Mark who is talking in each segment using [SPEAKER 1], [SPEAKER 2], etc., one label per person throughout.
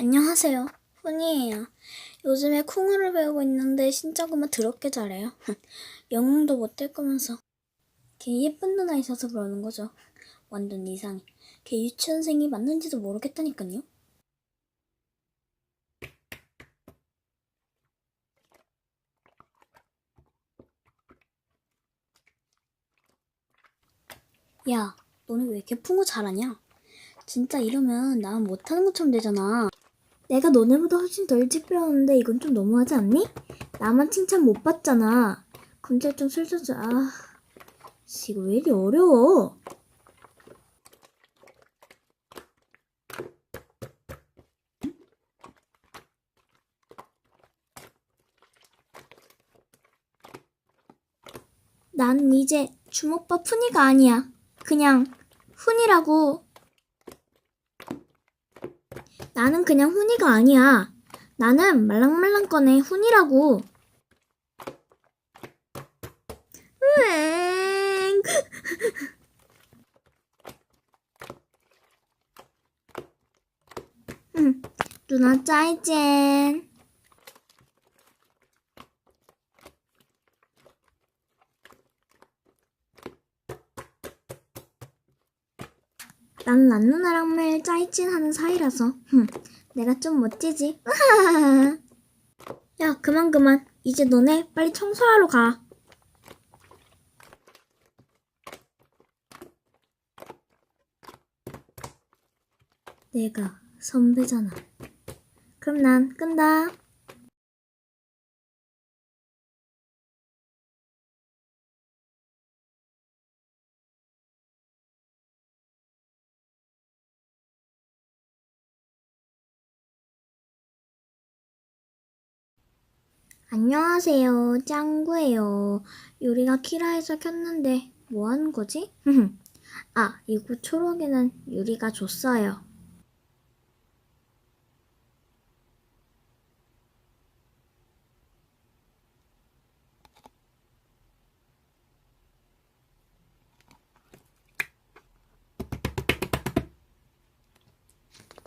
[SPEAKER 1] 안녕하세요. 훈이에요. 요즘에 쿵우를 배우고 있는데 신짜구만 더럽게 잘해요. 영웅도 못할 거면서. 걔 예쁜 누나 있어서 그러는 거죠. 완전 이상해. 걔 유치원생이 맞는지도 모르겠다니까요. 야, 너는 왜 이렇게 풍우 잘하냐? 진짜 이러면 나만 못하는 것처럼 되잖아. 내가 너네보다 훨씬 더 일찍 배웠는데 이건 좀 너무하지 않니? 나만 칭찬 못 받잖아. 좀 술줘줘. 아, 씨, 이거 왜 이리 어려워? 난 이제 주먹밥 훈이가 아니야. 그냥 훈이라고. 나는 그냥 훈이가 아니야. 나는 말랑말랑꺼네 훈이라고. 으엥. 응, 누나 짜이젠. 난 란누나랑 매일 짜이찐 하는 사이라서. 흠, 내가 좀 멋지지? 야 그만 그만. 이제 너네 빨리 청소하러 가. 내가 선배잖아. 그럼 난 끈다 안녕하세요. 짱구예요. 요리가 키라에서 켰는데 뭐 하는 거지? 아, 이거 초록이는 유리가 줬어요.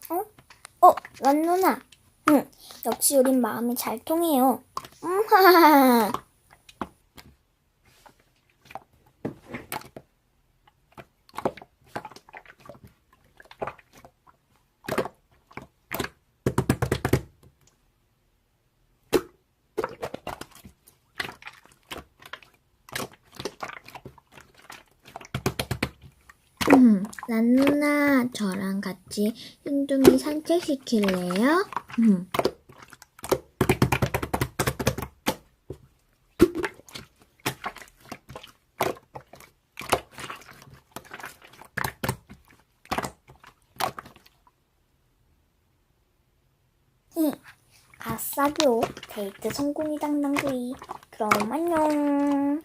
[SPEAKER 1] 어? 어, 란 누나. 응, 역시 우린 마음이 잘 통해요. 음, 하하하. 음, 란 누나 저랑 같이 흰둥이 산책시킬래요? 음. 응. 아싸교 데이트 성공이 당 당구이. 그럼 안녕.